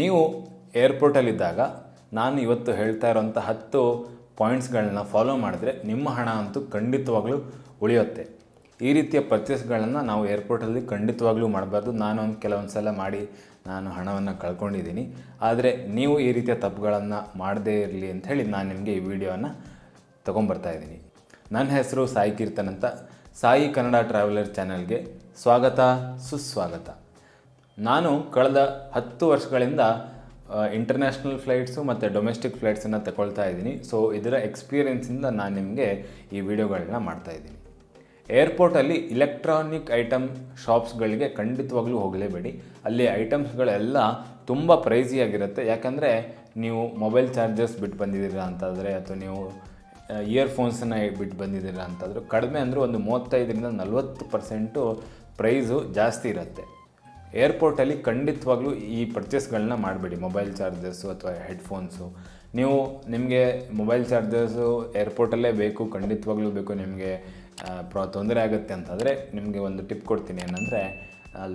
ನೀವು ಏರ್ಪೋರ್ಟಲ್ಲಿದ್ದಾಗ ನಾನು ಇವತ್ತು ಹೇಳ್ತಾ ಇರೋಂಥ ಹತ್ತು ಪಾಯಿಂಟ್ಸ್ಗಳನ್ನ ಫಾಲೋ ಮಾಡಿದ್ರೆ ನಿಮ್ಮ ಹಣ ಅಂತೂ ಖಂಡಿತವಾಗ್ಲೂ ಉಳಿಯುತ್ತೆ. ಈ ರೀತಿಯ ಪರ್ಚೇಸ್ಗಳನ್ನು ನಾವು ಏರ್ಪೋರ್ಟಲ್ಲಿ ಖಂಡಿತವಾಗ್ಲೂ ಮಾಡಬಾರ್ದು. ನಾನು ಒಂದು ಕೆಲವೊಂದು ಸಲ ಮಾಡಿ ನಾನು ಹಣವನ್ನು ಕಳ್ಕೊಂಡಿದ್ದೀನಿ. ಆದರೆ ನೀವು ಈ ರೀತಿಯ ತಪ್ಪುಗಳನ್ನು ಮಾಡದೇ ಇರಲಿ ಅಂತ ಹೇಳಿ ನಾನು ನಿಮಗೆ ಈ ವಿಡಿಯೋನ ತೊಗೊಂಬರ್ತಾ ಇದ್ದೀನಿ. ನನ್ನ ಹೆಸರು ಸಾಯಿ ಕೀರ್ತನ್ ಅಂತ. ಸಾಯಿ ಕನ್ನಡ ಟ್ರಾವೆಲರ್ ಚಾನಲ್ಗೆ ಸ್ವಾಗತ, ಸುಸ್ವಾಗತ. ನಾನು ಕಳೆದ ಹತ್ತು ವರ್ಷಗಳಿಂದ ಇಂಟರ್ನ್ಯಾಷನಲ್ ಫ್ಲೈಟ್ಸು ಮತ್ತು ಡೊಮೆಸ್ಟಿಕ್ ಫ್ಲೈಟ್ಸನ್ನು ತಗೊಳ್ತಾ ಇದ್ದೀನಿ. ಸೊ ಇದರ ಎಕ್ಸ್ಪೀರಿಯೆನ್ಸಿಂದ ನಾನು ನಿಮಗೆ ಈ ವಿಡಿಯೋಗಳನ್ನ ಮಾಡ್ತಾಯಿದ್ದೀನಿ ಏರ್ಪೋರ್ಟಲ್ಲಿ ಇಲೆಕ್ಟ್ರಾನಿಕ್ ಐಟಮ್ ಶಾಪ್ಸ್ಗಳಿಗೆ ಖಂಡಿತವಾಗ್ಲೂ ಹೋಗಲೇಬೇಡಿ. ಅಲ್ಲಿ ಐಟಮ್ಸ್ಗಳೆಲ್ಲ ತುಂಬ ಪ್ರೈಸಿಯಾಗಿರುತ್ತೆ ಯಾಕಂದರೆ ನೀವು ಮೊಬೈಲ್ ಚಾರ್ಜರ್ಸ್ ಬಿಟ್ಟು ಬಂದಿದ್ದೀರಾ ಅಂತಾದರೆ, ಅಥವಾ ನೀವು ಇಯರ್ಫೋನ್ಸನ್ನು ಬಿಟ್ಟು ಬಂದಿದ್ದೀರಾ ಅಂತಾದರೂ, ಕಡಿಮೆ ಅಂದರೆ ಒಂದು ಮೂವತ್ತೈದರಿಂದ ನಲ್ವತ್ತು ಪರ್ಸೆಂಟು ಪ್ರೈಸು ಜಾಸ್ತಿ ಇರುತ್ತೆ. ಏರ್ಪೋರ್ಟಲ್ಲಿ ಖಂಡಿತವಾಗ್ಲೂ ಈ ಪರ್ಚೇಸ್ಗಳನ್ನ ಮಾಡಬೇಡಿ. ಮೊಬೈಲ್ ಚಾರ್ಜಸ್ಸು ಅಥವಾ ಹೆಡ್ಫೋನ್ಸು ನೀವು ನಿಮಗೆ ಮೊಬೈಲ್ ಚಾರ್ಜರ್ಸು ಏರ್ಪೋರ್ಟಲ್ಲೇ ಬೇಕು, ಖಂಡಿತವಾಗ್ಲೂ ಬೇಕು, ನಿಮಗೆ ಪ್ರ, ತೊಂದರೆ ಆಗುತ್ತೆ ಅಂತಂದರೆ ನಿಮಗೆ ಒಂದು ಟಿಪ್ ಕೊಡ್ತೀನಿ ಏನಂದರೆ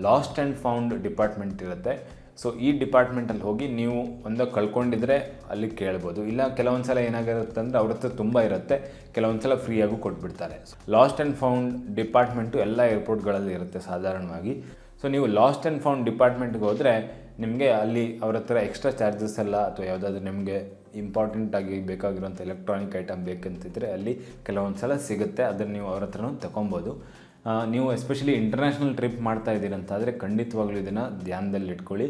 ಲಾಸ್ಟ್ ಆ್ಯಂಡ್ ಫೌಂಡ್ ಡಿಪಾರ್ಟ್ಮೆಂಟ್ ಇರುತ್ತೆ. ಸೊ ಈ ಡಿಪಾರ್ಟ್ಮೆಂಟಲ್ಲಿ ಹೋಗಿ ನೀವು ಒಂದು ಕಳ್ಕೊಂಡಿದ್ರೆ ಅಲ್ಲಿ ಕೇಳ್ಬೋದು. ಇಲ್ಲ ಕೆಲವೊಂದು ಸಲ ಏನಾಗಿರುತ್ತೆ ಅಂದರೆ ಅವ್ರ ಹತ್ರ ತುಂಬ ಇರುತ್ತೆ. ಕೆಲವೊಂದು ಸಲ ಫ್ರೀಯಾಗೂ ಕೊಟ್ಬಿಡ್ತಾರೆ. ಲಾಸ್ಟ್ ಆ್ಯಂಡ್ ಫೌಂಡ್ ಡಿಪಾರ್ಟ್ಮೆಂಟು ಎಲ್ಲ ಏರ್ಪೋರ್ಟ್ಗಳಲ್ಲಿ ಇರುತ್ತೆ ಸಾಧಾರಣವಾಗಿ. ಸೊ ನೀವು ಲಾಸ್ಟ್ ಆ್ಯಂಡ್ ಫೌಂಡ್ ಡಿಪಾರ್ಟ್ಮೆಂಟ್ಗೆ ಹೋದರೆ ನಿಮಗೆ ಅಲ್ಲಿ ಅವ್ರ ಹತ್ರ ಎಕ್ಸ್ಟ್ರಾ ಚಾರ್ಜಸ್ ಎಲ್ಲ ಅಥವಾ ಯಾವುದಾದ್ರೂ ನಿಮಗೆ ಇಂಪಾರ್ಟೆಂಟಾಗಿ ಬೇಕಾಗಿರುವಂಥ ಎಲೆಕ್ಟ್ರಾನಿಕ್ ಐಟಮ್ ಬೇಕಂತಿದ್ರೆ ಅಲ್ಲಿ ಕೆಲವೊಂದು ಸಲ ಸಿಗುತ್ತೆ. ಅದನ್ನು ನೀವು ಅವ್ರ ಹತ್ರನೂ ತಗೊಬೋದು ನೀವು ಎಸ್ಪೆಷಲಿ ಇಂಟರ್ನ್ಯಾಷನಲ್ ಟ್ರಿಪ್ ಮಾಡ್ತಾ ಇದ್ದೀರಂತಾದರೆ ಖಂಡಿತವಾಗ್ಲೂ ಇದನ್ನು ಧ್ಯಾನದಲ್ಲಿ ಇಟ್ಕೊಳ್ಳಿ.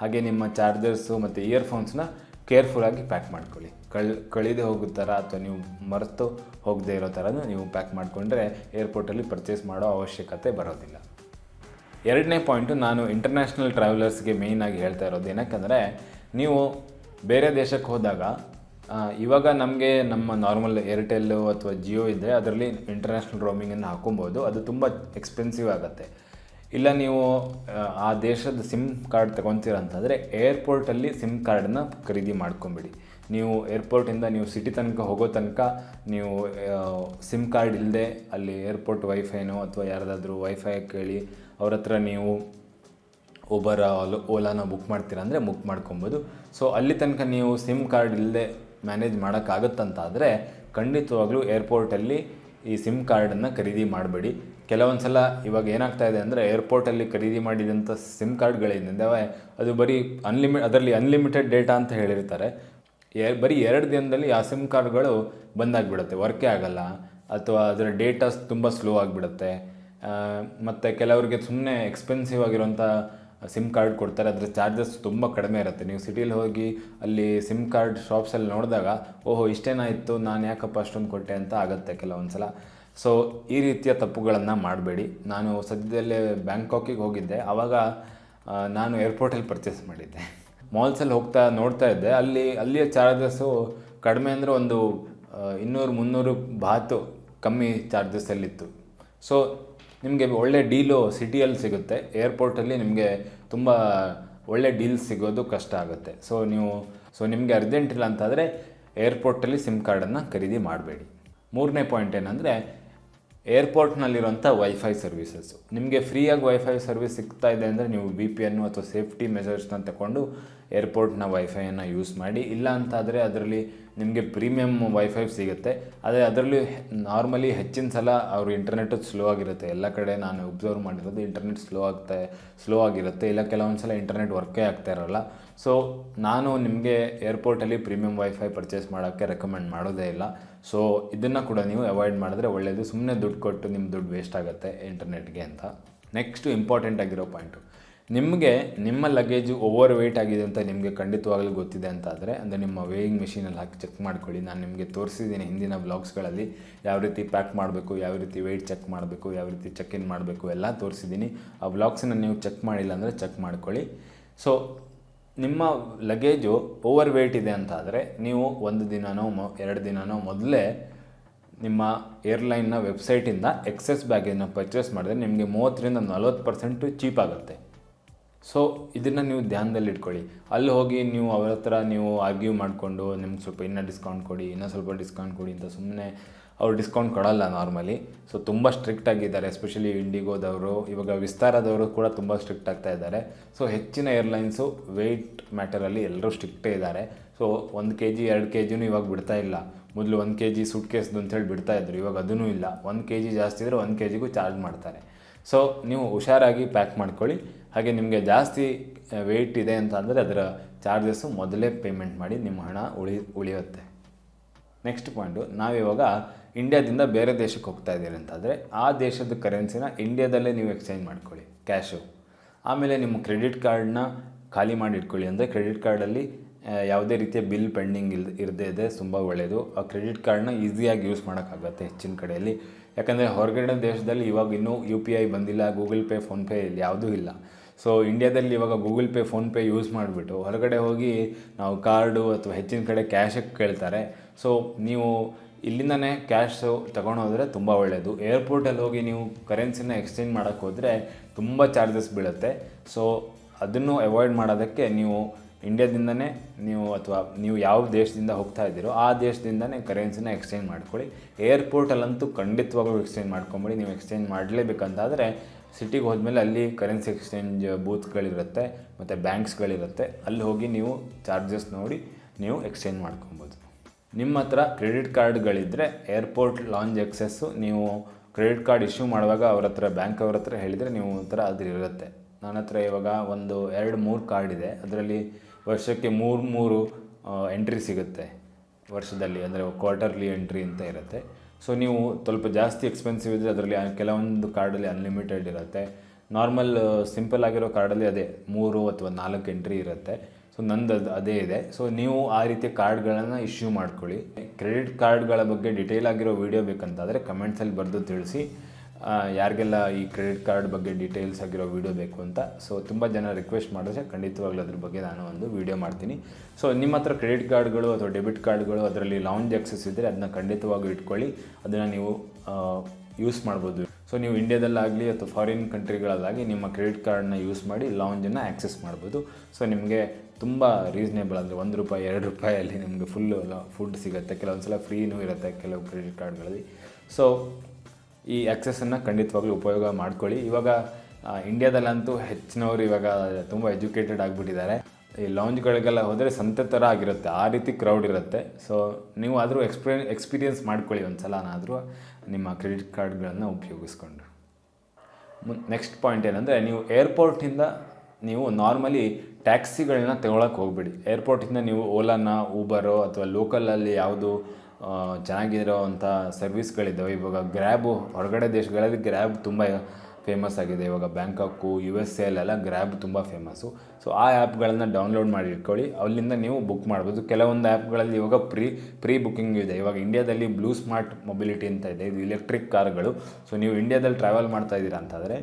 ಹಾಗೆ ನಿಮ್ಮ ಚಾರ್ಜರ್ಸು ಮತ್ತು ಇಯರ್ಫೋನ್ಸ್ನ ಕೇರ್ಫುಲ್ಲಾಗಿ ಪ್ಯಾಕ್ ಮಾಡ್ಕೊಳ್ಳಿ. ಕಳ್, ಕಳಿದೆ ಹೋಗೋ ಥರ ಅಥವಾ ನೀವು ಮರೆತು ಹೋಗದೇ ಇರೋ ಥರನೂ ನೀವು ಪ್ಯಾಕ್ ಮಾಡಿಕೊಂಡ್ರೆ ಏರ್ಪೋರ್ಟಲ್ಲಿ ಪರ್ಚೇಸ್ ಮಾಡೋ ಅವಶ್ಯಕತೆ ಬರೋದಿಲ್ಲ. ಎರಡನೇ ಪಾಯಿಂಟು ನಾನು ಇಂಟರ್ನ್ಯಾಷನಲ್ ಟ್ರಾವೆಲರ್ಸ್ಗೆ ಮೇಯ್ನಾಗಿ ಹೇಳ್ತಾ ಇರೋದು ಏನಕ್ಕಂದರೆ, ನೀವು ಬೇರೆ ದೇಶಕ್ಕೆ ಹೋದಾಗ ಇವಾಗ ನಮಗೆ ನಮ್ಮ ನಾರ್ಮಲ್ ಏರ್ಟೆಲ್ಲು ಅಥವಾ ಜಿಯೋ ಇದ್ದರೆ ಅದರಲ್ಲಿ ಇಂಟರ್ನ್ಯಾಷನಲ್ ರೋಮಿಂಗನ್ನು ಹಾಕೊಬೋದು ಅದು ತುಂಬ ಎಕ್ಸ್ಪೆನ್ಸಿವ್ ಆಗುತ್ತೆ. ಇಲ್ಲ ನೀವು, ಆ ದೇಶದ ಸಿಮ್ ಕಾರ್ಡ್ ತೊಗೊತೀರ ಅಂತಂದರೆ ಏರ್ಪೋರ್ಟಲ್ಲಿ ಸಿಮ್ ಕಾರ್ಡನ್ನು ಖರೀದಿ ಮಾಡ್ಕೊಂಬಿಡಿ. ನೀವು ಏರ್ಪೋರ್ಟಿಂದ ನೀವು ಸಿಟಿ ತನಕ ಹೋಗೋ ತನಕ ನೀವು ಸಿಮ್ ಕಾರ್ಡ್ ಇಲ್ಲದೆ ಅಲ್ಲಿ ಏರ್ಪೋರ್ಟ್ ವೈಫೈನೋ ಅಥವಾ ಯಾರದಾದರೂ ವೈಫೈ ಕೇಳಿ ಅವ್ರ ಹತ್ರ ನೀವು ಊಬರ್ ಓಲಾನ ಬುಕ್ ಮಾಡ್ತೀರಾ ಅಂದರೆ ಬುಕ್ ಮಾಡ್ಕೊಬೋದು. ಸೊ ಅಲ್ಲಿ ತನಕ ನೀವು ಸಿಮ್ ಕಾರ್ಡ್ ಇಲ್ಲದೆ ಮ್ಯಾನೇಜ್ ಮಾಡೋಕ್ಕಾಗತ್ತಂತಾದರೆ ಖಂಡಿತವಾಗ್ಲೂ ಏರ್ಪೋರ್ಟಲ್ಲಿ ಈ ಸಿಮ್ ಕಾರ್ಡನ್ನು ಖರೀದಿ ಮಾಡಬೇಡಿ. ಕೆಲವೊಂದು ಸಲ ಇವಾಗ ಏನಾಗ್ತಾ ಇದೆ ಅಂದರೆ ಏರ್ಪೋರ್ಟಲ್ಲಿ ಖರೀದಿ ಮಾಡಿದಂಥ ಸಿಮ್ ಕಾರ್ಡ್ಗಳೇನಿದ್ದಾವೆ ಅದು ಬರೀ ಅನ್ಲಿಮಿ ಅದರಲ್ಲಿ ಅನ್ಲಿಮಿಟೆಡ್ ಡೇಟಾ ಅಂತ ಹೇಳಿರ್ತಾರೆ. ಎ, ಬರೀ ಎರಡು ದಿನದಲ್ಲಿ ಆ ಸಿಮ್ ಕಾರ್ಡ್ಗಳು ಬಂದಾಗಿಬಿಡುತ್ತೆ. ವರ್ಕೇ ಆಗಲ್ಲ, ಅಥವಾ ಅದರ ಡೇಟಾ ತುಂಬ ಸ್ಲೋ ಆಗಿಬಿಡುತ್ತೆ. ಮತ್ತು ಕೆಲವರಿಗೆ ಸುಮ್ಮನೆ ಎಕ್ಸ್ಪೆನ್ಸಿವ್ ಆಗಿರೋಂಥ ಸಿಮ್ ಕಾರ್ಡ್ ಕೊಡ್ತಾರೆ ಅದರ ಚಾರ್ಜಸ್ ತುಂಬ ಕಡಿಮೆ ಇರುತ್ತೆ. ನೀವು ಸಿಟಿಲಿ ಹೋಗಿ ಅಲ್ಲಿ ಸಿಮ್ ಕಾರ್ಡ್ ಶಾಪ್ಸಲ್ಲಿ ನೋಡಿದಾಗ, ಓಹೋ, ಇಷ್ಟೇನಾಯಿತು, ನಾನು ಯಾಕಪ್ಪ ಅಷ್ಟೊಂದು ಕೊಟ್ಟೆ ಅಂತ ಆಗುತ್ತೆ ಕೆಲವೊಂದು ಸಲ ಸೊ ಈ ರೀತಿಯ ತಪ್ಪುಗಳನ್ನು ಮಾಡಬೇಡಿ. ನಾನು ಸದ್ಯದಲ್ಲೇ ಬ್ಯಾಂಕಾಕಿಗೆ ಹೋಗಿದ್ದೆ. ಆವಾಗ ನಾನು ಏರ್ಪೋರ್ಟಲ್ಲಿ ಪರ್ಚೇಸ್ ಮಾಡಿದ್ದೆ. ಮಾಲ್ಸಲ್ಲಿ ಹೋಗ್ತಾ ನೋಡ್ತಾ ಇದ್ದೆ. ಅಲ್ಲಿ, ಅಲ್ಲಿಯ ಚಾರ್ಜಸ್ಸು ಕಡಿಮೆ ಅಂದರೆ ಒಂದು ಇನ್ನೂರು, ಮುನ್ನೂರು ಬಾತು ಕಮ್ಮಿ ಚಾರ್ಜಸ್ಸಲ್ಲಿತ್ತು ಸೊ ನಿಮಗೆ ಒಳ್ಳೆ ಡೀಲು ಸಿಟಿಯಲ್ಲಿ ಸಿಗುತ್ತೆ. ಏರ್ಪೋರ್ಟಲ್ಲಿ ನಿಮಗೆ ತುಂಬ ಒಳ್ಳೆ ಡೀಲ್ ಸಿಗೋದು ಕಷ್ಟ ಆಗುತ್ತೆ. ಸೊ ನೀವು ಸೊ ನಿಮಗೆ ಅರ್ಜೆಂಟ್ ಇಲ್ಲ ಅಂತಾದರೆ ಏರ್ಪೋರ್ಟಲ್ಲಿ ಸಿಮ್ ಕಾರ್ಡನ್ನು ಖರೀದಿ ಮಾಡಬೇಡಿ. ಮೂರನೇ ಪಾಯಿಂಟ್ ಏನಂದರೆ ಏರ್ಪೋರ್ಟ್ನಲ್ಲಿರುವಂಥ ವೈಫೈ ಸರ್ವಿಸಸ್ಸು ನಿಮಗೆ ಫ್ರೀಯಾಗಿ ವೈಫೈ ಸರ್ವಿಸ್ ಸಿಗ್ತಾ ಇದೆ ಅಂದರೆ ನೀವು ಬಿ ಪಿ ಎನ್ನು ಅಥವಾ ಸೇಫ್ಟಿ ಮೆಷರ್ಸ್ನ ತಗೊಂಡು ಏರ್ಪೋರ್ಟ್ನ ವೈಫೈಯನ್ನು ಯೂಸ್ ಮಾಡಿ. ಇಲ್ಲ ಅಂತಾದರೆ ಅದರಲ್ಲಿ ನಿಮಗೆ ಪ್ರೀಮಿಯಮ್ ವೈಫೈ ಸಿಗುತ್ತೆ. ಆದರೆ ಅದರಲ್ಲಿ ನಾರ್ಮಲಿ ಹೆಚ್ಚಿನ ಸಲ ಅವ್ರ ಇಂಟರ್ನೆಟ್ ಸ್ಲೋ ಆಗಿರುತ್ತೆ. ಎಲ್ಲ ಕಡೆ ನಾನು ಒಬ್ಸರ್ವ್ ಮಾಡಿರೋದು ಇಂಟರ್ನೆಟ್ ಸ್ಲೋ ಆಗ್ತಾ ಸ್ಲೋ ಆಗಿರುತ್ತೆ. ಇಲ್ಲ ಕೆಲವೊಂದು ಸಲ ಇಂಟರ್ನೆಟ್ ವರ್ಕೇ ಆಗ್ತಾ ಇರೋಲ್ಲ. ಸೊ ನಾನು ನಿಮಗೆ ಏರ್ಪೋರ್ಟಲ್ಲಿ ಪ್ರೀಮಿಯಂ ವೈಫೈ ಪರ್ಚೇಸ್ ಮಾಡೋಕ್ಕೆ ರೆಕಮೆಂಡ್ ಮಾಡೋದೇ ಇಲ್ಲ. ಸೊ ಇದನ್ನು ಕೂಡ ನೀವು ಅವಾಯ್ಡ್ ಮಾಡಿದ್ರೆ ಒಳ್ಳೆಯದು ಸುಮ್ಮನೆ ದುಡ್ಡು ಕೊಟ್ಟು ನಿಮ್ಮ ದುಡ್ಡು ವೇಸ್ಟ್ ಆಗುತ್ತೆ ಇಂಟರ್ನೆಟ್ಗೆ ಅಂತ. ನೆಕ್ಸ್ಟು ಇಂಪಾರ್ಟೆಂಟ್ ಆಗಿರೋ ಪಾಯಿಂಟು ನಿಮಗೆ ನಿಮ್ಮ ಲಗೇಜು ಓವರ್ ವೆಯ್ಟ್ ಆಗಿದೆ ಅಂತ ನಿಮಗೆ ಖಂಡಿತವಾಗಲೂ ಗೊತ್ತಿದೆ ಅಂತಾದರೆ, ಅಂದರೆ ನಿಮ್ಮ ವೇಯಿಂಗ್ ಮಿಷಿನಲ್ಲಿ ಹಾಕಿ ಚೆಕ್ ಮಾಡ್ಕೊಳ್ಳಿ. ನಾನು ನಿಮಗೆ ತೋರಿಸಿದ್ದೀನಿ ಹಿಂದಿನ ಬ್ಲಾಗ್ಸ್ಗಳಲ್ಲಿ ಯಾವ ರೀತಿ ಪ್ಯಾಕ್ ಮಾಡಬೇಕು, ಯಾವ ರೀತಿ ವೆಯ್ಟ್ ಚೆಕ್ ಮಾಡಬೇಕು, ಯಾವ ರೀತಿ ಚೆಕ್ ಇನ್ ಮಾಡಬೇಕು, ಎಲ್ಲ ತೋರಿಸಿದ್ದೀನಿ. ಆ ಬ್ಲಾಗ್ಸನ್ನು ನೀವು ಚೆಕ್ ಮಾಡಿಲ್ಲ ಅಂದರೆ ಚೆಕ್ ಮಾಡ್ಕೊಳ್ಳಿ. ಸೊ ನಿಮ್ಮ ಲಗೇಜು ಓವರ್ ವೇಟ್ ಇದೆ ಅಂತಾದರೆ ನೀವು ಒಂದು ದಿನನೋ ಮೊ, ಎರಡು ದಿನನೋ ಮೊದಲೇ ನಿಮ್ಮ ಏರ್ಲೈನ್ನ ವೆಬ್ಸೈಟಿಂದ ಎಕ್ಸೆಸ್ ಬ್ಯಾಗೇಜನ್ನ ಪರ್ಚೇಸ್ ಮಾಡಿದ್ರೆ ನಿಮಗೆ ಮೂವತ್ತರಿಂದ ನಲ್ವತ್ತು ಪರ್ಸೆಂಟು ಚೀಪ್ ಆಗುತ್ತೆ. ಸೊ ಇದನ್ನು ನೀವು ಧ್ಯಾನದಲ್ಲಿ ಇಟ್ಕೊಳ್ಳಿ. ಅಲ್ಲಿ ಹೋಗಿ ನೀವು ಅವರ ಹತ್ರ ನೀವು ಆರ್ಗ್ಯೂ ಮಾಡಿಕೊಂಡು, ನಿಮ್ಗೆ ಸ್ವಲ್ಪ ಇನ್ನೂ ಡಿಸ್ಕೌಂಟ್ ಕೊಡಿ, ಇನ್ನೂ ಸ್ವಲ್ಪ ಡಿಸ್ಕೌಂಟ್ ಕೊಡಿ ಅಂತ ಸುಮ್ಮನೆ ಅವ್ರು ಡಿಸ್ಕೌಂಟ್ ಕೊಡಲ್ಲ ನಾರ್ಮಲಿ ಸೊ ತುಂಬ ಸ್ಟ್ರಿಕ್ಟ್ ಆಗಿದ್ದಾರೆ ಎಸ್ಪೆಷಲಿ ಇಂಡಿಗೋದವರು. ಇವಾಗ ವಿಸ್ತಾರದವರು ಕೂಡ ತುಂಬ ಸ್ಟ್ರಿಕ್ಟ್ ಆಗ್ತಾ ಇದ್ದಾರೆ. ಸೊ ಹೆಚ್ಚಿನ ಏರ್ಲೈನ್ಸು ವೆಯ್ಟ್ ಮ್ಯಾಟರಲ್ಲಿ ಎಲ್ಲರೂ ಸ್ಟ್ರಿಕ್ಟೇ ಇದ್ದಾರೆ. ಸೊ ಒಂದು ಕೆ ಜಿ ಎರಡು ಕೆ ಜಿನೂ ಇವಾಗ ಬಿಡ್ತಾ ಇಲ್ಲ. ಮೊದಲು ಒಂದು ಕೆ ಜಿ ಸೂಟ್ ಕೇಸ್ದು ಅಂತೇಳಿ ಬಿಡ್ತಾ ಇದ್ರು, ಇವಾಗ ಅದೂ ಇಲ್ಲ. ಒಂದು ಕೆ ಜಿ ಜಾಸ್ತಿ ಇದ್ದರೆ ಒಂದು ಕೆ ಜಿಗೂ ಚಾರ್ಜ್ ಮಾಡ್ತಾರೆ. ಸೊ ನೀವು ಹುಷಾರಾಗಿ ಪ್ಯಾಕ್ ಮಾಡ್ಕೊಳ್ಳಿ. ಹಾಗೆ ನಿಮಗೆ ಜಾಸ್ತಿ ವೆಯ್ಟ್ ಇದೆ ಅಂತ ಅಂದರೆ ಅದರ ಚಾರ್ಜಸ್ಸು ಮೊದಲೇ ಪೇಮೆಂಟ್ ಮಾಡಿ ನಿಮ್ಮ ಹಣ ಉಳಿ, ಉಳಿಯುತ್ತೆ. ನೆಕ್ಸ್ಟ್ ಪಾಯಿಂಟು ನಾವಿವಾಗ ಇಂಡ್ಯಾದಿಂದ ಬೇರೆ ದೇಶಕ್ಕೆ ಹೋಗ್ತಾ ಇದ್ದೀರಿ ಅಂತಂದರೆ ಆ ದೇಶದ ಕರೆನ್ಸಿನ ಇಂಡಿಯಾದಲ್ಲೇ ನೀವು ಎಕ್ಸ್ಚೇಂಜ್ ಮಾಡ್ಕೊಳ್ಳಿ, ಕ್ಯಾಶು. ಆಮೇಲೆ ನಿಮ್ಮ ಕ್ರೆಡಿಟ್ ಕಾರ್ಡನ್ನ ಖಾಲಿ ಮಾಡಿ ಇಟ್ಕೊಳ್ಳಿ. ಅಂದರೆ ಕ್ರೆಡಿಟ್ ಕಾರ್ಡಲ್ಲಿ ಯಾವುದೇ ರೀತಿಯ ಬಿಲ್ ಪೆಂಡಿಂಗ್ ಇಲ್ ಇರದೇ ಇದೆ ತುಂಬ ಒಳ್ಳೆಯದು ಆ ಕ್ರೆಡಿಟ್ ಕಾರ್ಡನ್ನ ಈಸಿಯಾಗಿ ಯೂಸ್ ಮಾಡೋಕ್ಕಾಗತ್ತೆ ಹೆಚ್ಚಿನ ಕಡೆಯಲ್ಲಿ. ಯಾಕಂದರೆ ಹೊರಗಡೆ ದೇಶದಲ್ಲಿ ಇವಾಗ ಇನ್ನೂ ಯು ಪಿ ಐ ಬಂದಿಲ್ಲ, ಗೂಗಲ್ ಪೇ ಫೋನ್ಪೇ ಇಲ್ಲಿ ಯಾವುದೂ ಇಲ್ಲ. ಸೊ ಇಂಡಿಯಾದಲ್ಲಿ ಇವಾಗ ಗೂಗಲ್ ಪೇ ಫೋನ್ಪೇ ಯೂಸ್ ಮಾಡಿಬಿಟ್ಟು ಹೊರಗಡೆ ಹೋಗಿ ನಾವು ಕಾರ್ಡು ಅಥವಾ ಹೆಚ್ಚಿನ ಕಡೆ ಕ್ಯಾಶಕ್ಕೆ ಕೇಳ್ತಾರೆ. ಸೊ ನೀವು ಇಲ್ಲಿಂದನೇ ಕ್ಯಾಶು ಹೋದರೆ ತುಂಬ ಒಳ್ಳೆಯದು ಏರ್ಪೋರ್ಟಲ್ಲಿ ಹೋಗಿ ನೀವು ಕರೆನ್ಸಿನ ಎಕ್ಸ್ಚೇಂಜ್ ಮಾಡೋಕ್ಕೆ ಹೋದರೆ ತುಂಬ ಚಾರ್ಜಸ್ ಬೀಳುತ್ತೆ. ಸೊ ಅದನ್ನು ಅವಾಯ್ಡ್ ಮಾಡೋದಕ್ಕೆ ನೀವು ಇಂಡ್ಯಾದಿಂದನೇ ನೀವು ಅಥವಾ ನೀವು ಯಾವ ದೇಶದಿಂದ ಹೋಗ್ತಾ ಇದ್ದೀರೋ ಆ ದೇಶದಿಂದನೇ ಕರೆನ್ಸಿನ ಎಕ್ಸ್ಚೇಂಜ್ ಮಾಡ್ಕೊಳ್ಳಿ. ಏರ್ಪೋರ್ಟಲ್ಲಂತೂ ಖಂಡಿತವಾಗ್ಲೂ ಎಕ್ಸ್ಚೇಂಜ್ ಮಾಡ್ಕೊಂಬಿಡಿ. ನೀವು ಎಕ್ಸ್ಚೇಂಜ್ ಮಾಡಲೇಬೇಕಂತಾದರೆ ಸಿಟಿಗೆ ಹೋದ್ಮೇಲೆ ಅಲ್ಲಿ ಕರೆನ್ಸಿ ಎಕ್ಸ್ಚೇಂಜ್ ಬೂತ್ಗಳಿರುತ್ತೆ ಮತ್ತು ಬ್ಯಾಂಕ್ಸ್ಗಳಿರುತ್ತೆ ಅಲ್ಲಿ ಹೋಗಿ ನೀವು ಚಾರ್ಜಸ್ ನೋಡಿ ನೀವು ಎಕ್ಸ್ಚೇಂಜ್ ಮಾಡ್ಕೊಬೋದು. ನಿಮ್ಮ ಹತ್ರ ಕ್ರೆಡಿಟ್ ಕಾರ್ಡ್ಗಳಿದ್ದರೆ ಏರ್ಪೋರ್ಟ್ ಲಾಂಜ್ ಎಕ್ಸೆಸ್ಸು ನೀವು ಕ್ರೆಡಿಟ್ ಕಾರ್ಡ್ ಇಶ್ಯೂ ಮಾಡುವಾಗ ಅವ್ರ ಹತ್ರ, ಬ್ಯಾಂಕ್ ಅವ್ರ ಹತ್ರ ಹೇಳಿದರೆ ನೀವು ಒಂಥರ ಅದು ಇರುತ್ತೆ. ನನ್ನ ಹತ್ರ ಇವಾಗ ಒಂದು ಎರಡು, ಮೂರು ಕಾರ್ಡ್ ಇದೆ. ಅದರಲ್ಲಿ ವರ್ಷಕ್ಕೆ ಮೂರು ಮೂರು ಎಂಟ್ರಿ ಸಿಗುತ್ತೆ. ವರ್ಷದಲ್ಲಿ ಅಂದರೆ ಕ್ವಾರ್ಟರ್ಲಿ ಎಂಟ್ರಿ ಅಂತ ಇರುತ್ತೆ. ಸೊ ನೀವು ಸ್ವಲ್ಪ ಜಾಸ್ತಿ ಎಕ್ಸ್ಪೆನ್ಸಿವ್ ಇದ್ದರೆ ಅದರಲ್ಲಿ ಕೆಲವೊಂದು ಕಾರ್ಡಲ್ಲಿ ಅನ್ಲಿಮಿಟೆಡ್ ಇರುತ್ತೆ. ನಾರ್ಮಲ್ ಸಿಂಪಲ್ ಆಗಿರೋ ಕಾರ್ಡಲ್ಲಿ ಅದೇ ಮೂರು ಅಥವಾ ನಾಲ್ಕು ಎಂಟ್ರಿ ಇರುತ್ತೆ. ಸೊ ನಂದು ಅದು ಅದೇ ಇದೆ. ಸೊ ನೀವು ಆ ರೀತಿಯ ಕಾರ್ಡ್ಗಳನ್ನು ಇಶ್ಯೂ ಮಾಡ್ಕೊಳ್ಳಿ. ಕ್ರೆಡಿಟ್ ಕಾರ್ಡ್ಗಳ ಬಗ್ಗೆ ಡಿಟೇಲ್ ಆಗಿರೋ ವಿಡಿಯೋ ಬೇಕಂತಾದರೆ ಕಮೆಂಟ್ಸಲ್ಲಿ ಬರೆದು ತಿಳಿಸಿ. ಯಾರಿಗೆಲ್ಲ ಈ ಕ್ರೆಡಿಟ್ ಕಾರ್ಡ್ ಬಗ್ಗೆ ಡೀಟೇಲ್ಸ್ ಆಗಿರೋ ವಿಡಿಯೋ ಬೇಕು ಅಂತ. ಸೊ ತುಂಬ ಜನ ರಿಕ್ವೆಸ್ಟ್ ಮಾಡಿದ್ರೆ ಖಂಡಿತವಾಗ್ಲೂ ಅದ್ರ ಬಗ್ಗೆ ನಾನು ಒಂದು ವಿಡಿಯೋ ಮಾಡ್ತೀನಿ. ಸೊ ನಿಮ್ಮ ಹತ್ರ ಕ್ರೆಡಿಟ್ ಕಾರ್ಡ್ಗಳು ಅಥವಾ ಡೆಬಿಟ್ ಕಾರ್ಡ್ಗಳು ಅದರಲ್ಲಿ ಲಾಂಜ್ ಆಕ್ಸೆಸ್ ಇದ್ದರೆ ಅದನ್ನ ಖಂಡಿತವಾಗೂ ಇಟ್ಕೊಳ್ಳಿ. ಅದನ್ನು ನೀವು ಯೂಸ್ ಮಾಡ್ಬೋದು. ಸೊ ನೀವು ಇಂಡಿಯಾದಲ್ಲಾಗಲಿ ಅಥವಾ ಫಾರಿನ್ ಕಂಟ್ರಿಗಳಲ್ಲಾಗಿ ನಿಮ್ಮ ಕ್ರೆಡಿಟ್ ಕಾರ್ಡನ್ನ ಯೂಸ್ ಮಾಡಿ ಲಾಂಜನ್ನು ಆ್ಯಕ್ಸೆಸ್ ಮಾಡ್ಬೋದು. ಸೊ ನಿಮಗೆ ತುಂಬ ರೀಸನೇಬಲ್ ಅಂದರೆ ಒಂದು ರೂಪಾಯಿ, ಎರಡು ರೂಪಾಯಲ್ಲಿ ನಿಮಗೆ ಫುಲ್ಲು ಫುಡ್ ಸಿಗುತ್ತೆ. ಕೆಲವೊಂದು ಸಲ ಫ್ರೀನೂ ಇರುತ್ತೆ ಕೆಲವು ಕ್ರೆಡಿಟ್ ಕಾರ್ಡ್ಗಳಲ್ಲಿ ಸೊ ಈ ಆ್ಯಕ್ಸೆಸನ್ನು ಖಂಡಿತವಾಗ್ಲೂ ಉಪಯೋಗ ಮಾಡ್ಕೊಳ್ಳಿ. ಇವಾಗ ಇಂಡ್ಯಾದಲ್ಲಂತೂ ಹೆಚ್ಚಿನವರು ಇವಾಗ ತುಂಬ ಎಜುಕೇಟೆಡ್ ಆಗಿಬಿಟ್ಟಿದ್ದಾರೆ. ಈ ಲಾಂಜ್ಗಳಿಗೆಲ್ಲ ಹೋದರೆ ಸಂತೆ ಥರ ಆಗಿರುತ್ತೆ, ಆ ರೀತಿ ಕ್ರೌಡ್ ಇರುತ್ತೆ. ಸೊ ನೀವು ಆದರೂ ಎಕ್ಸ್ಪೀರಿಯನ್ ಎಕ್ಸ್ಪೀರಿಯನ್ಸ್ ಮಾಡ್ಕೊಳ್ಳಿ ಒಂದು ಸಲನಾದರೂ ನಿಮ್ಮ ಕ್ರೆಡಿಟ್ ಕಾರ್ಡ್ಗಳನ್ನು ಉಪಯೋಗಿಸ್ಕೊಂಡು. ನೆಕ್ಸ್ಟ್ ಪಾಯಿಂಟ್ ಏನಂದರೆ ನೀವು ಏರ್ಪೋರ್ಟಿಂದ ನೀವು ನಾರ್ಮಲಿ ಟ್ಯಾಕ್ಸಿಗಳನ್ನ ತಗೊಳಕ್ಕೆ ಹೋಗಬೇಡಿ. ಏರ್ಪೋರ್ಟಿಂದ ನೀವು ಓಲಾನ ಊಬರೋ ಅಥವಾ ಲೋಕಲಲ್ಲಿ ಯಾವುದು ಚೆನ್ನಾಗಿರೋ ಅಂಥ ಸರ್ವಿಸ್ಗಳಿದ್ದಾವೆ ಇವಾಗ ಗ್ರ್ಯಾಬು ಹೊರಗಡೆ ದೇಶಗಳಲ್ಲಿ ಗ್ರ್ಯಾಬ್ ತುಂಬ ಫೇಮಸ್ ಆಗಿದೆ. ಇವಾಗ ಬ್ಯಾಂಕಾಕು ಯು ಎಸ್ ಎಲೆಲ್ಲ ಗ್ರ್ಯಾಬ್ ತುಂಬ ಫೇಮಸ್ಸು ಸೊ ಆ ಆ್ಯಪ್ಗಳನ್ನು ಡೌನ್ಲೋಡ್ ಮಾಡಿ ಇಟ್ಕೊಳ್ಳಿ. ಅಲ್ಲಿಂದ ನೀವು ಬುಕ್ ಮಾಡ್ಬೋದು. ಕೆಲವೊಂದು ಆ್ಯಪ್ಗಳಲ್ಲಿ ಇವಾಗ ಪ್ರೀ ಪ್ರೀ ಬುಕ್ಕಿಂಗ್ ಇದೆ. ಇವಾಗ ಇಂಡಿಯಾದಲ್ಲಿ ಬ್ಲೂ ಸ್ಮಾರ್ಟ್ ಮೊಬಿಲಿಟಿ ಅಂತ ಇದೆ. ಇದು ಇಲೆಕ್ಟ್ರಿಕ್ ಕಾರ್ಗಳು ಸೊ ನೀವು ಇಂಡಿಯಾದಲ್ಲಿ ಟ್ರಾವೆಲ್ ಮಾಡ್ತಾ ಇದ್ದೀರಾ ಅಂತಂದರೆ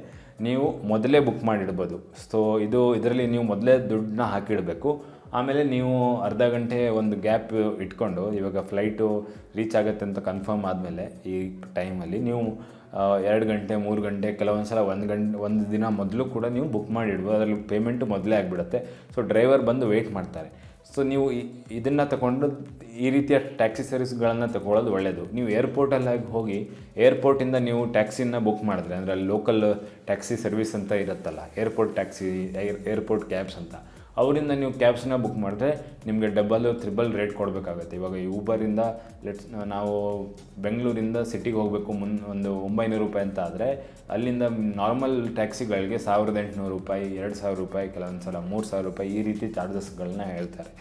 ನೀವು ಮೊದಲೇ ಬುಕ್ ಮಾಡಿಡ್ಬೋದು. ಸೊ ಇದು ಇದರಲ್ಲಿ ನೀವು ಮೊದಲೇ ದುಡ್ಡನ್ನ ಹಾಕಿಡಬೇಕು. ಆಮೇಲೆ ನೀವು ಅರ್ಧ ಗಂಟೆ ಒಂದು ಗ್ಯಾಪ್ ಇಟ್ಕೊಂಡು, ಇವಾಗ ಫ್ಲೈಟು ರೀಚ್ ಆಗುತ್ತೆ ಅಂತ ಕನ್ಫರ್ಮ್ ಆದಮೇಲೆ ಈ ಟೈಮಲ್ಲಿ ನೀವು ಎರಡು ಗಂಟೆ, ಮೂರು ಗಂಟೆ ಕೆಲವೊಂದು ಸಲ ಒಂದು ಗಂಟೆ ಒಂದು ದಿನ ಮೊದಲು ಕೂಡ ನೀವು ಬುಕ್ ಮಾಡಿಡ್ಬೋದು. ಅದರಲ್ಲಿ ಪೇಮೆಂಟು ಮೊದಲೇ ಆಗಿಬಿಡುತ್ತೆ. ಸೊ ಡ್ರೈವರ್ ಬಂದು ವೆಯ್ಟ್ ಮಾಡ್ತಾರೆ. ಸೊ ನೀವು ಇದನ್ನು ತಗೊಂಡು ಈ ರೀತಿಯ ಟ್ಯಾಕ್ಸಿ ಸರ್ವಿಸ್ಗಳನ್ನು ತಗೊಳ್ಳೋದು ಒಳ್ಳೆಯದು ನೀವು ಏರ್ಪೋರ್ಟಲ್ಲಾಗಿ ಹೋಗಿ ಏರ್ಪೋರ್ಟಿಂದ ನೀವು ಟ್ಯಾಕ್ಸಿನ ಬುಕ್ ಮಾಡಿದ್ರೆ, ಅಂದರೆ ಅಲ್ಲಿ ಲೋಕಲ್ ಟ್ಯಾಕ್ಸಿ ಸರ್ವಿಸ್ ಅಂತ ಇರುತ್ತಲ್ಲ, airport taxi, air, airport cabs ಅಂತ, ಅವರಿಂದ ನೀವು ಕ್ಯಾಬ್ಸನ್ನ ಬುಕ್ ಮಾಡಿದ್ರೆ ನಿಮಗೆ ಡಬಲ್, ತ್ರಿಬಲ್ ರೇಟ್ ಕೊಡಬೇಕಾಗತ್ತೆ. ಇವಾಗ ಊಬರಿಂದ ಲೆಟ್ಸ್, ನಾವು ಬೆಂಗಳೂರಿಂದ ಸಿಟಿಗೆ ಹೋಗಬೇಕು ಮುನ್, ಒಂದು ಒಂಬೈನೂರು ರೂಪಾಯಿ ಅಂತ ಆದರೆ, ಅಲ್ಲಿಂದ ನಾರ್ಮಲ್ ಟ್ಯಾಕ್ಸಿಗಳಿಗೆ ಸಾವಿರದ ಎಂಟುನೂರು ರೂಪಾಯಿ, ಎರಡು ಸಾವಿರ ರೂಪಾಯಿ ಕೆಲವೊಂದು ಸಲ ಮೂರು ಸಾವಿರ ರೂಪಾಯಿ ಈ ರೀತಿ ಚಾರ್ಜಸ್ಗಳನ್ನ ಹೇಳ್ತಾರೆ.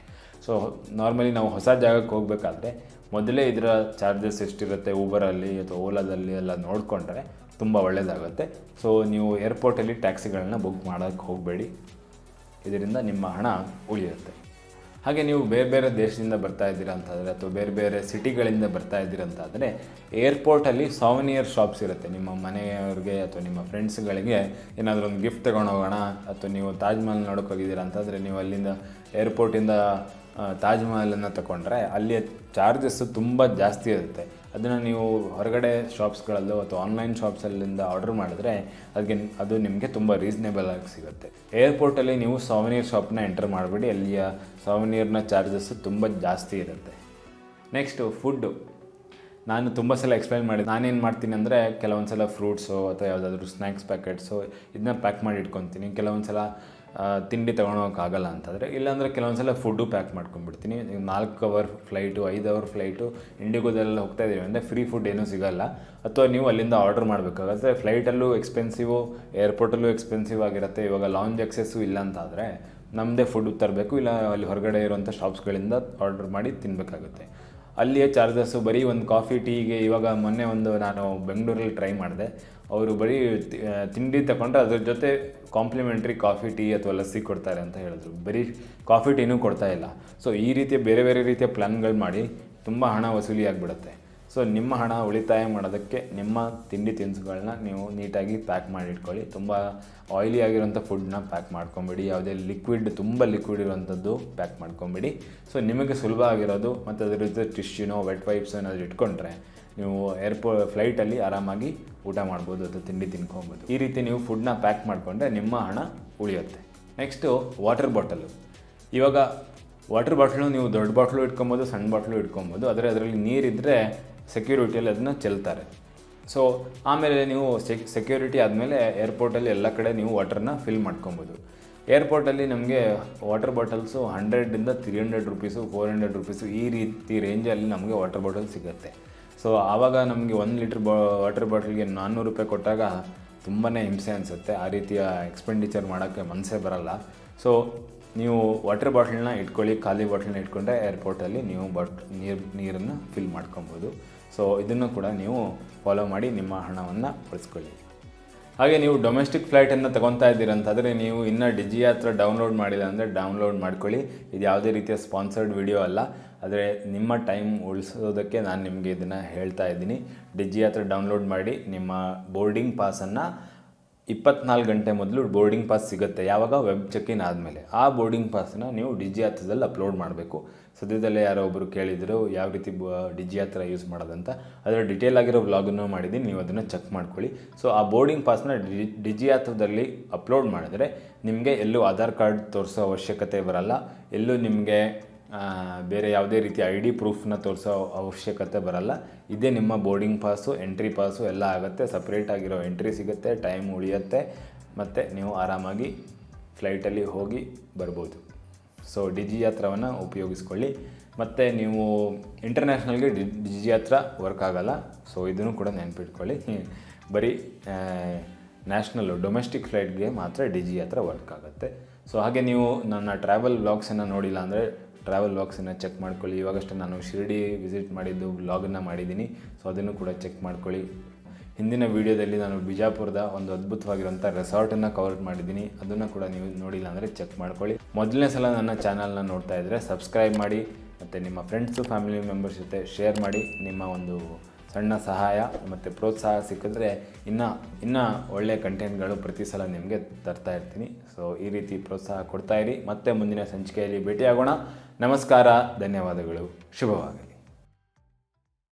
ಸೊ ನಾರ್ಮಲಿ ನಾವು ಹೊಸ ಜಾಗಕ್ಕೆ ಹೋಗಬೇಕಾದ್ರೆ ಮೊದಲೇ ಇದರ ಚಾರ್ಜಸ್ ಎಷ್ಟಿರುತ್ತೆ ಊಬರಲ್ಲಿ ಅಥವಾ ಓಲಾದಲ್ಲಿ ಎಲ್ಲ ನೋಡಿಕೊಂಡ್ರೆ ತುಂಬ ಒಳ್ಳೆಯದಾಗುತ್ತೆ ಸೊ ನೀವು ಏರ್ಪೋರ್ಟಲ್ಲಿ ಟ್ಯಾಕ್ಸಿಗಳನ್ನ ಬುಕ್ ಮಾಡೋಕ್ಕೆ ಹೋಗಬೇಡಿ. ಇದರಿಂದ ನಿಮ್ಮ ಹಣ ಉಳಿಯುತ್ತೆ. ಹಾಗೆ ನೀವು ಬೇರೆ ಬೇರೆ ದೇಶದಿಂದ ಬರ್ತಾ ಇದ್ದೀರ ಅಂತಂದರೆ ಅಥವಾ ಬೇರೆ ಬೇರೆ ಸಿಟಿಗಳಿಂದ ಬರ್ತಾ ಇದ್ದೀರಾ ಅಂತಂದರೆ ಏರ್ಪೋರ್ಟಲ್ಲಿ ಸಾವನಿಯರ್ ಶಾಪ್ಸ್ ಇರುತ್ತೆ. ನಿಮ್ಮ ಮನೆಯವ್ರಿಗೆ ಅಥವಾ ನಿಮ್ಮ ಫ್ರೆಂಡ್ಸ್ಗಳಿಗೆ ಏನಾದರೂ ಒಂದು ಗಿಫ್ಟ್ ತಗೊಂಡು ಹೋಗೋಣ ಅಥವಾ ನೀವು ತಾಜ್ ಮಹಲ್ ನೋಡೋಕೆ ಹೋಗಿದ್ದೀರಾ ಅಂತಂದರೆ ನೀವು ಅಲ್ಲಿಂದ ಏರ್ಪೋರ್ಟಿಂದ ತಾಜ್ ಮಹಲನ್ನು ತಗೊಂಡ್ರೆ ಅಲ್ಲಿಯ ಚಾರ್ಜಸ್ಸು ತುಂಬ ಜಾಸ್ತಿ ಇರುತ್ತೆ. ಅದನ್ನು ನೀವು ಹೊರಗಡೆ ಶಾಪ್ಸ್ಗಳಲ್ಲೋ ಅಥವಾ ಆನ್ಲೈನ್ ಶಾಪ್ಸಲ್ಲಿಂದ ಆರ್ಡರ್ ಮಾಡಿದ್ರೆ ಅದಕ್ಕೆ ಅದು ನಿಮಗೆ ತುಂಬ ರೀಸನೇಬಲ್ ಆಗಿ ಸಿಗುತ್ತೆ. ಏರ್ಪೋರ್ಟಲ್ಲಿ ನೀವು ಸೌವನೀರ್ ಶಾಪ್ನ ಎಂಟರ್ ಮಾಡಬೇಡಿ, ಅಲ್ಲಿಯ ಸೌವನೀರ್ನ ಚಾರ್ಜಸ್ಸು ತುಂಬ ಜಾಸ್ತಿ ಇರುತ್ತೆ. ನೆಕ್ಸ್ಟು ಫುಡ್ಡು ನಾನು ತುಂಬ ಸಲ ಎಕ್ಸ್ಪ್ಲೈನ್ ಮಾಡಿ ನಾನೇನು ಮಾಡ್ತೀನಿ ಅಂದರೆ ಕೆಲವೊಂದು ಸಲ ಫ್ರೂಟ್ಸು ಅಥವಾ ಯಾವುದಾದ್ರೂ ಸ್ನ್ಯಾಕ್ಸ್ ಪ್ಯಾಕೆಟ್ಸು ಇದನ್ನ ಪ್ಯಾಕ್ ಮಾಡಿ ಇಟ್ಕೊತೀನಿ. ಕೆಲವೊಂದು ಸಲ ತಿಂಡಿ ತೊಗೊಳೋಕ್ಕಾಗಲ್ಲ ಅಂತಂದರೆ, ಇಲ್ಲಾಂದರೆ ಕೆಲವೊಂದು ಸಲ ಫುಡ್ಡು ಪ್ಯಾಕ್ ಮಾಡ್ಕೊಂಡ್ಬಿಡ್ತೀನಿ. ನಾಲ್ಕು ಅವರ್ ಫ್ಲೈಟು ಐದು ಅವರ್ ಫ್ಲೈಟು ಇಂಡಿಗೋದೆಲ್ಲ ಹೋಗ್ತಾ ಇದ್ದೀವಿ ಅಂದರೆ ಫ್ರೀ ಫುಡ್ ಏನೂ ಸಿಗಲ್ಲ. ಅಥವಾ ನೀವು ಅಲ್ಲಿಂದ ಆರ್ಡರ್ ಮಾಡಬೇಕಾಗತ್ತೆ. ಫ್ಲೈಟಲ್ಲೂ ಎಕ್ಸ್ಪೆನ್ಸಿವು ಏರ್ಪೋರ್ಟಲ್ಲೂ ಎಕ್ಸ್ಪೆನ್ಸಿವ್ ಆಗಿರುತ್ತೆ. ಇವಾಗ ಲಾಂಜ್ ಎಕ್ಸೆಸ್ಸು ಇಲ್ಲ ಅಂತಾದರೆ ನಮ್ಮದೇ ಫುಡ್ ತರಬೇಕು. ಇಲ್ಲ, ಅಲ್ಲಿ ಹೊರಗಡೆ ಇರುವಂಥ ಶಾಪ್ಸ್ಗಳಿಂದ ಆರ್ಡರ್ ಮಾಡಿ ತಿನ್ನಬೇಕಾಗುತ್ತೆ ಅಲ್ಲಿಯ ಚಾರ್ಜಸ್ಸು ಬರೀ ಒಂದು ಕಾಫಿ ಟೀಗೆ ಇವಾಗ ಮೊನ್ನೆ ಒಂದು ನಾನು ಬೆಂಗಳೂರಲ್ಲಿ ಟ್ರೈ ಮಾಡಿದೆ. ಅವರು ಬರೀ ತಿಂಡಿ ತಗೊಂಡ್ರೆ ಅದ್ರ ಜೊತೆ ಕಾಂಪ್ಲಿಮೆಂಟ್ರಿ ಕಾಫಿ ಟೀ ಅಥವಾ ಲಸ್ಸಿ ಕೊಡ್ತಾರೆ ಅಂತ ಹೇಳಿದ್ರು. ಬರೀ ಕಾಫಿ ಟೀನೂ ಕೊಡ್ತಾ ಇಲ್ಲ. ಸೊ ಈ ರೀತಿಯ ಬೇರೆ ಬೇರೆ ರೀತಿಯ ಪ್ಲ್ಯಾನ್ಗಳು ಮಾಡಿ ತುಂಬ ಹಣ ವಸೂಲಿ ಆಗಿಬಿಡುತ್ತೆ. ಸೊ ನಿಮ್ಮ ಹಣ ಉಳಿತಾಯ ಮಾಡೋದಕ್ಕೆ ನಿಮ್ಮ ತಿಂಡಿ ತಿನಿಸುಗಳನ್ನ ನೀವು ನೀಟಾಗಿ ಪ್ಯಾಕ್ ಮಾಡಿ ಇಟ್ಕೊಳ್ಳಿ ತುಂಬ ಆಯಿಲಿ ಆಗಿರೋಂಥ ಫುಡ್ನ ಪ್ಯಾಕ್ ಮಾಡ್ಕೊಂಬಿಡಿ. ಯಾವುದೇ ಲಿಕ್ವಿಡ್ ತುಂಬ ಲಿಕ್ವಿಡ್ ಇರುವಂಥದ್ದು ಪ್ಯಾಕ್ ಮಾಡ್ಕೊಂಬಿಡಿ. ಸೊ ನಿಮಗೆ ಸುಲಭ ಆಗಿರೋದು ಮತ್ತು ಅದರ ಜೊತೆ ಟಿಶ್ಯೂನೋ ವೆಟ್ ವೈಪ್ಸ್ ಏನಾದರೂ ಇಟ್ಕೊಂಡ್ರೆ ನೀವು ಏರ್ಪೋ ಫ್ಲೈಟಲ್ಲಿ ಆರಾಮಾಗಿ ಊಟ ಮಾಡ್ಬೋದು ಅಥವಾ ತಿಂಡಿ ತಿನ್ಕೊಬೋದು. ಈ ರೀತಿ ನೀವು ಫುಡ್ನ ಪ್ಯಾಕ್ ಮಾಡಿಕೊಂಡ್ರೆ ನಿಮ್ಮ ಹಣ ಉಳಿಯುತ್ತೆ. ನೆಕ್ಸ್ಟು ವಾಟರ್ ಬಾಟಲು ಇವಾಗ ವಾಟರ್ ಬಾಟ್ಲು ನೀವು ದೊಡ್ಡ ಬಾಟ್ಲು ಇಟ್ಕೊಬೋದು, ಸಣ್ಣ ಬಾಟ್ಲು ಇಟ್ಕೊಬೋದು. ಆದರೆ ಅದರಲ್ಲಿ ನೀರಿದ್ದರೆ ಸೆಕ್ಯೂರಿಟಿಯಲ್ಲಿ ಅದನ್ನ ಚೆಲ್ತಾರೆ. ಸೊ ಆಮೇಲೆ ನೀವು ಸೆಕ್ ಸೆಕ್ಯೂರಿಟಿ ಆದಮೇಲೆ ಏರ್ಪೋರ್ಟಲ್ಲಿ ಎಲ್ಲ ಕಡೆ ನೀವು ವಾಟರ್ನ ಫಿಲ್ ಮಾಡ್ಕೊಬೋದು. ಏರ್ಪೋರ್ಟಲ್ಲಿ ನಮಗೆ water bottles ಹಂಡ್ರೆಡಿಂದ three hundred rupees four hundred rupees ಈ ರೀತಿ ರೇಂಜಲ್ಲಿ ನಮಗೆ ವಾಟರ್ ಬಾಟಲ್ ಸಿಗುತ್ತೆ. ಸೊ ಆವಾಗ ನಮಗೆ ಒಂದು ಲೀಟ್ರ್ ಬಾ ವಾಟರ್ ಬಾಟಲ್ಗೆ ನಾನ್ನೂರು ರೂಪಾಯಿ ಕೊಟ್ಟಾಗ ತುಂಬಾ ಹಿಂಸೆ ಅನಿಸುತ್ತೆ. ಆ ರೀತಿಯ ಎಕ್ಸ್ಪೆಂಡಿಚರ್ ಮಾಡೋಕ್ಕೆ ಮನಸ್ಸೇ ಬರಲ್ಲ. ಸೊ ನೀವು ವಾಟರ್ ಬಾಟ್ಲನ್ನ ಇಟ್ಕೊಳ್ಳಿ, ಖಾಲಿ ಬಾಟ್ಲನ್ನ ಇಟ್ಕೊಂಡ್ರೆ ಏರ್ಪೋರ್ಟಲ್ಲಿ ನೀವು ಬಾಟ್, ನೀರು, ನೀರನ್ನು ಫಿಲ್ ಮಾಡ್ಕೊಬೋದು. ಸೊ ಇದನ್ನು ಕೂಡ ನೀವು ಫಾಲೋ ಮಾಡಿ ನಿಮ್ಮ ಹಣವನ್ನು ಉಳಿಸ್ಕೊಳ್ಳಿ. ಹಾಗೆ ನೀವು ಡೊಮೆಸ್ಟಿಕ್ ಫ್ಲೈಟನ್ನು ತಗೊತಾ ಇದ್ದೀರಂತಾದರೆ ನೀವು ಇನ್ನೂ ಡಿಜಿ ಹತ್ರ ಡೌನ್ಲೋಡ್ ಮಾಡಿಲ್ಲ ಅಂದರೆ ಡೌನ್ಲೋಡ್ ಮಾಡ್ಕೊಳ್ಳಿ. ಇದು ಯಾವುದೇ ರೀತಿಯ ಸ್ಪಾನ್ಸರ್ಡ್ ವಿಡಿಯೋ ಅಲ್ಲ. ಆದರೆ ನಿಮ್ಮ ಟೈಮ್ ಉಳಿಸೋದಕ್ಕೆ ನಾನು ನಿಮಗೆ ಇದನ್ನು ಹೇಳ್ತಾ ಇದ್ದೀನಿ. ಡಿಜಿ ಹತ್ರ ಡೌನ್ಲೋಡ್ ಮಾಡಿ ನಿಮ್ಮ ಬೋರ್ಡಿಂಗ್ ಪಾಸನ್ನು ಇಪ್ಪತ್ನಾಲ್ಕು ಗಂಟೆ ಮೊದಲು ಬೋರ್ಡಿಂಗ್ ಪಾಸ್ ಸಿಗುತ್ತೆ. ಯಾವಾಗ? ವೆಬ್ ಚೆಕ್ ಇನ್ ಆದಮೇಲೆ. ಆ ಬೋರ್ಡಿಂಗ್ ಪಾಸನ್ನ ನೀವು ಡಿಜಿ ಹತ್ರದಲ್ಲಿ ಅಪ್ಲೋಡ್ ಮಾಡಬೇಕು. ಸದ್ಯದಲ್ಲೇ ಯಾರೋ ಒಬ್ಬರು ಕೇಳಿದರು, ಯಾವ ರೀತಿ ಡಿಜಿ ಹತ್ರ ಯೂಸ್ ಮಾಡೋದಂತ. ಅದರ ಡಿಟೇಲ್ ಆಗಿರೋ ವ್ಲಾಗನ್ನು ಮಾಡಿದ್ದೀನಿ. ನೀವು ಅದನ್ನು ಚೆಕ್ ಮಾಡ್ಕೊಳ್ಳಿ. ಸೊ, ಆ ಬೋರ್ಡಿಂಗ್ ಪಾಸ್ನ ಡಿ, ಡಿಜಿ ಹತ್ರದಲ್ಲಿ ಅಪ್ಲೋಡ್ ಮಾಡಿದರೆ ನಿಮಗೆ ಎಲ್ಲೂ ಆಧಾರ್ ಕಾರ್ಡ್ ತೋರಿಸೋ ಅವಶ್ಯಕತೆ ಬರಲ್ಲ. ಎಲ್ಲೂ ನಿಮಗೆ ಬೇರೆ ಯಾವುದೇ ರೀತಿಯ ಐ ಡಿ ಪ್ರೂಫ್ನ ತೋರಿಸೋ ಅವಶ್ಯಕತೆ ಬರಲ್ಲ. ಇದೇ ನಿಮ್ಮ ಬೋರ್ಡಿಂಗ್ ಪಾಸು ಎಂಟ್ರಿ ಪಾಸು ಎಲ್ಲ ಆಗುತ್ತೆ. ಸಪ್ರೇಟ್ ಆಗಿರೋ ಎಂಟ್ರಿ ಸಿಗುತ್ತೆ. ಟೈಮ್ ಉಳಿಯುತ್ತೆ. ಮತ್ತು ನೀವು ಆರಾಮಾಗಿ ಫ್ಲೈಟಲ್ಲಿ ಹೋಗಿ ಬರ್ಬೋದು. ಸೊ ಡಿಜಿ ಯಾತ್ರವನ್ನು ಉಪಯೋಗಿಸ್ಕೊಳ್ಳಿ. ಮತ್ತು ನೀವು ಇಂಟರ್ನ್ಯಾಷನಲ್ಗೆ ಡಿ ಡಿಜಿ ಯಾತ್ರ ವರ್ಕ್ ಆಗಲ್ಲ. ಸೊ ಇದನ್ನು ಕೂಡ ನೆನಪಿಟ್ಕೊಳ್ಳಿ. ಬರೀ ನ್ಯಾಷನಲ್ಲು ಡೊಮೆಸ್ಟಿಕ್ ಫ್ಲೈಟ್ಗೆ ಮಾತ್ರ ಡಿಜಿ ಯಾತ್ರ ವರ್ಕ್ ಆಗುತ್ತೆ. ಸೊ ಹಾಗೆ ನೀವು ನನ್ನ ಟ್ರಾವೆಲ್ ಬ್ಲಾಗ್ಸನ್ನು ನೋಡಿಲ್ಲ ಅಂದರೆ ಟ್ರಾವೆಲ್ ಬಾಕ್ಸನ್ನು ಚೆಕ್ ಮಾಡ್ಕೊಳ್ಳಿ. ಇವಾಗಷ್ಟೇ ನಾನು ಶಿರಡಿ ವಿಸಿಟ್ ಮಾಡಿದ್ದು ವ್ಲಾಗನ್ನು ಮಾಡಿದ್ದೀನಿ. ಸೊ ಅದನ್ನು ಕೂಡ ಚೆಕ್ ಮಾಡ್ಕೊಳ್ಳಿ. ಹಿಂದಿನ ವೀಡಿಯೋದಲ್ಲಿ ನಾನು ಬಿಜಾಪುರದ ಒಂದು ಅದ್ಭುತವಾಗಿರುವಂಥ ರೆಸಾರ್ಟನ್ನು ಕವರ್ ಮಾಡಿದ್ದೀನಿ. ಅದನ್ನು ಕೂಡ ನೀವು ನೋಡಿಲ್ಲ ಅಂದರೆ ಚೆಕ್ ಮಾಡ್ಕೊಳ್ಳಿ. ಮೊದಲನೇ ಸಲ ನನ್ನ ಚಾನಲ್ನ ನೋಡ್ತಾ ಇದ್ದರೆ ಸಬ್ಸ್ಕ್ರೈಬ್ ಮಾಡಿ, ಮತ್ತು ನಿಮ್ಮ ಫ್ರೆಂಡ್ಸು ಫ್ಯಾಮಿಲಿ ಮೆಂಬರ್ಸ್ ಜೊತೆ ಶೇರ್ ಮಾಡಿ. ನಿಮ್ಮ ಒಂದು ಸಣ್ಣ ಸಹಾಯ ಮತ್ತು ಪ್ರೋತ್ಸಾಹ ಸಿಕ್ಕಿದ್ರೆ ಇನ್ನು, ಇನ್ನೂ ಒಳ್ಳೆಯ ಕಂಟೆಂಟ್ಗಳು ಪ್ರತಿ ಸಲ ನಿಮಗೆ ತರ್ತಾ ಇರ್ತೀನಿ. ಸೊ ಈ ರೀತಿ ಪ್ರೋತ್ಸಾಹ ಕೊಡ್ತಾ ಇರಿ. ಮತ್ತೆ ಮುಂದಿನ ಸಂಚಿಕೆಯಲ್ಲಿ ಭೇಟಿಯಾಗೋಣ. ನಮಸ್ಕಾರ ಧನ್ಯವಾದಗಳು. ಶುಭವಾಗಲಿ.